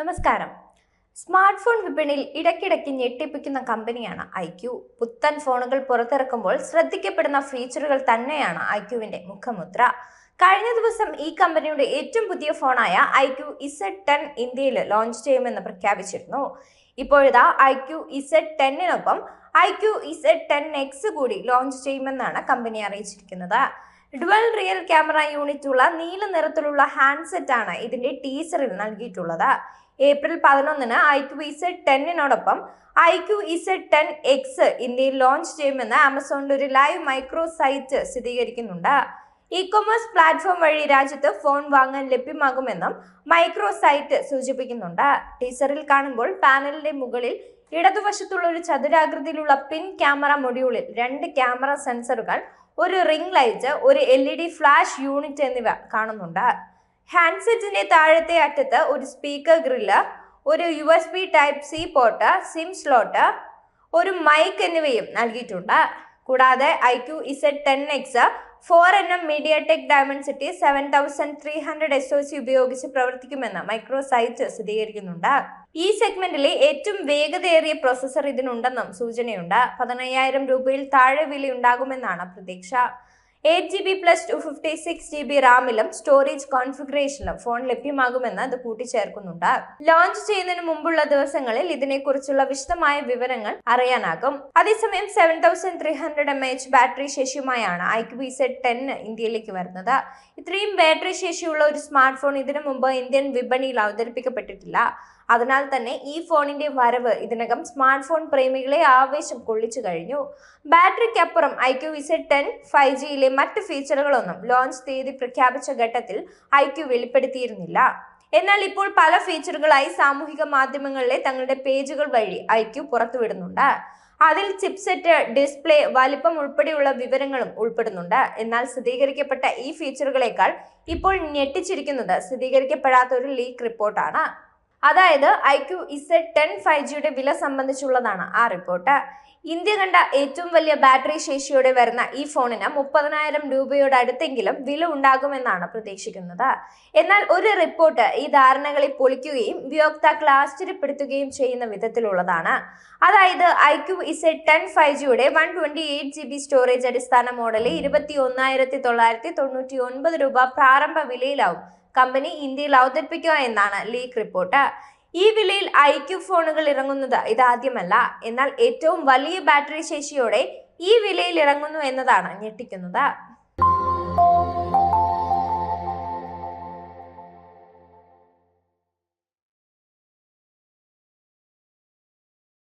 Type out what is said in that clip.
നമസ്കാരം. Smart phone വിപണിയിൽ ഇടയ്ക്കിടയ്ക്ക് ഞെട്ടിപ്പിക്കുന്ന കമ്പനിയാണ് ഐക്യു. പുത്തൻ ഫോണുകൾ പുറത്തിറക്കുമ്പോൾ ശ്രദ്ധിക്കപ്പെടുന്ന ഫീച്ചറുകൾ തന്നെയാണ് ഐക്യുവിന്റെ മുഖമുദ്ര. കഴിഞ്ഞ ദിവസം ഈ കമ്പനിയുടെ ഏറ്റവും പുതിയ ഫോണായ ഐക്യു ഇസഡ് ടെൻ ഇന്ത്യയിൽ ലോഞ്ച് ചെയ്യുമെന്ന് പ്രഖ്യാപിച്ചിരുന്നു. ഇപ്പോഴിതാ ഐക്യു ഇസഡ് ടെന്നിനൊപ്പം ഐക്യു ഇസഡ് ടെൻ എക്സ് കൂടി ലോഞ്ച് ചെയ്യുമെന്നാണ് കമ്പനി അറിയിച്ചിരിക്കുന്നത്. ഡുവൽ റിയൽ ക്യാമറ യൂണിറ്റ് ഉള്ള നീല നിറത്തിലുള്ള ഹാൻഡ്സെറ്റ് ആണ് ഇതിന്റെ ടീസറിൽ നൽകിയിട്ടുള്ളത്. ഏപ്രിൽ പതിനൊന്നിന് ഐ ക്യു ഇസെഡ് ടെന്നിനോടൊപ്പം iQOO Z ten X ഇന്ത്യയിൽ ലോഞ്ച് ചെയ്യുമെന്ന് ആമസോണിന്റെ ഒരു ലൈവ് മൈക്രോ സൈറ്റ് സ്ഥിരീകരിക്കുന്നുണ്ട്. ഇ കൊമേഴ്സ് പ്ലാറ്റ്ഫോം വഴി രാജ്യത്ത് ഫോൺ വാങ്ങാൻ ലഭ്യമാകുമെന്നും മൈക്രോ സൈറ്റ് സൂചിപ്പിക്കുന്നുണ്ട്. ടീസറിൽ കാണുമ്പോൾ പാനലിന്റെ മുകളിൽ ഇടതുവശത്തുള്ള ഒരു ചതുരാകൃതിയിലുള്ള പിൻ ക്യാമറ മൊഡ്യൂളിൽ രണ്ട് ക്യാമറ സെൻസറുകൾ ഒരു റിംഗ് ലൈറ്റ് ഒരു L E D flash unit എന്നിവ കാണുന്നുണ്ട്. ഹാൻഡ്സെറ്റിന്റെ താഴത്തെ അറ്റത്ത് ഒരു സ്പീക്കർ ഗ്രില്ല് ഒരു U S B type C port SIM slot ഒരു മൈക്ക് എന്നിവയും നൽകിയിട്ടുണ്ട്. കൂടാതെ iQOO Z ten X four N M MediaTek Dimensity seven thousand three hundred S O C ഉപയോഗിച്ച് പ്രവർത്തിക്കുമെന്ന് മൈക്രോസൈറ്റ് സ്ഥിരീകരിക്കുന്നുണ്ട്. ഈ സെഗ്മെന്റിലെ ഏറ്റവും വേഗതയേറിയ പ്രോസസ്സർ ഇതിനുണ്ടെന്നും സൂചനയുണ്ട്. പതിനയ്യായിരം രൂപയിൽ താഴെ വിലയുണ്ടാകുമെന്നാണ് പ്രതീക്ഷ. Eight G B plus two fifty six G B റാമിലും storage കോൺഫിഗറേഷനിലും ഫോൺ ലഭ്യമാകുമെന്ന് അത് കൂട്ടിച്ചേർക്കുന്നുണ്ട്. ലോഞ്ച് ചെയ്യുന്നതിന് മുമ്പുള്ള ദിവസങ്ങളിൽ ഇതിനെക്കുറിച്ചുള്ള വിശദമായ വിവരങ്ങൾ അറിയാനാകും. അതേസമയം seven thousand three hundred M H battery ശേഷിയുമായാണ് iQOO B Z ten ഇന്ത്യയിലേക്ക് വരുന്നത്. ഇത്രയും ബാറ്ററി ശേഷിയുള്ള ഒരു സ്മാർട്ട് ഫോൺ ഇതിനു മുമ്പ് ഇന്ത്യൻ വിപണിയിൽ അവതരിപ്പിക്കപ്പെട്ടിട്ടില്ല. അതിനാൽ തന്നെ ഈ ഫോണിന്റെ വരവ് ഇതിനകം സ്മാർട്ട് ഫോൺ പ്രേമികളെ ആവേശം കൊള്ളിച്ചു കഴിഞ്ഞു. ബാറ്ററിക്കപ്പുറം ഐ ക്യു വിസെഡ് ടെൻ ഫൈവ് ജിയിലെ മറ്റ് ഫീച്ചറുകളൊന്നും ലോഞ്ച് തീയതി പ്രഖ്യാപിച്ച ഘട്ടത്തിൽ ഐ ക്യു വെളിപ്പെടുത്തിയിരുന്നില്ല. എന്നാൽ ഇപ്പോൾ പല ഫീച്ചറുകളായി സാമൂഹിക മാധ്യമങ്ങളിലെ തങ്ങളുടെ പേജുകൾ വഴി ഐ ക്യു പുറത്തുവിടുന്നുണ്ട്. അതിൽ ചിപ്സെറ്റ് ഡിസ്പ്ലേ വലിപ്പം ഉൾപ്പെടെയുള്ള വിവരങ്ങളും ഉൾപ്പെടുന്നുണ്ട്. എന്നാൽ സ്ഥിരീകരിക്കപ്പെട്ട ഈ ഫീച്ചറുകളേക്കാൾ ഇപ്പോൾ ഞെട്ടിച്ചിരിക്കുന്നത് സ്ഥിരീകരിക്കപ്പെടാത്ത ഒരു ലീക്ക് റിപ്പോർട്ടാണ് അതായത് iQOO Z ten five ജിയുടെ വില സംബന്ധിച്ചുള്ളതാണ് ആ റിപ്പോർട്ട് ഇന്ത്യ കണ്ട ഏറ്റവും വലിയ ബാറ്ററി ശേഷിയോടെ വരുന്ന ഈ ഫോണിന് മുപ്പതിനായിരം രൂപയോട് അടുത്തെങ്കിലും വില ഉണ്ടാകുമെന്നാണ് പ്രതീക്ഷിക്കുന്നത്. എന്നാൽ ഒരു റിപ്പോർട്ട് ഈ ധാരണകളെ പൊളിക്കുകയും ഉപയോക്താക്കളെ ആശ്ചര്യപ്പെടുത്തുകയും ചെയ്യുന്ന വിധത്തിലുള്ളതാണ്. അതായത് iQOO Z ten five ജിയുടെ one twenty eight G B storage അടിസ്ഥാന മോഡലിൽ ഇരുപത്തി ഒന്നായിരത്തി തൊള്ളായിരത്തി തൊണ്ണൂറ്റി ഒൻപത് രൂപ പ്രാരംഭ വിലയിലാവും. കമ്പനി ഇന്ത്യയിൽ അവതരിപ്പിക്കുക എന്നാണ് ലീക്ക് റിപ്പോർട്ട്. ഈ വിലയിൽ ഐ ക്യു ഫോണുകൾ ഇറങ്ങുന്നത് ഇതാദ്യമല്ല. എന്നാൽ ഏറ്റവും വലിയ ബാറ്ററി ശേഷിയോടെ ഈ വിലയിൽ ഇറങ്ങുന്നു എന്നതാണ് ഞെട്ടിക്കുന്നത്.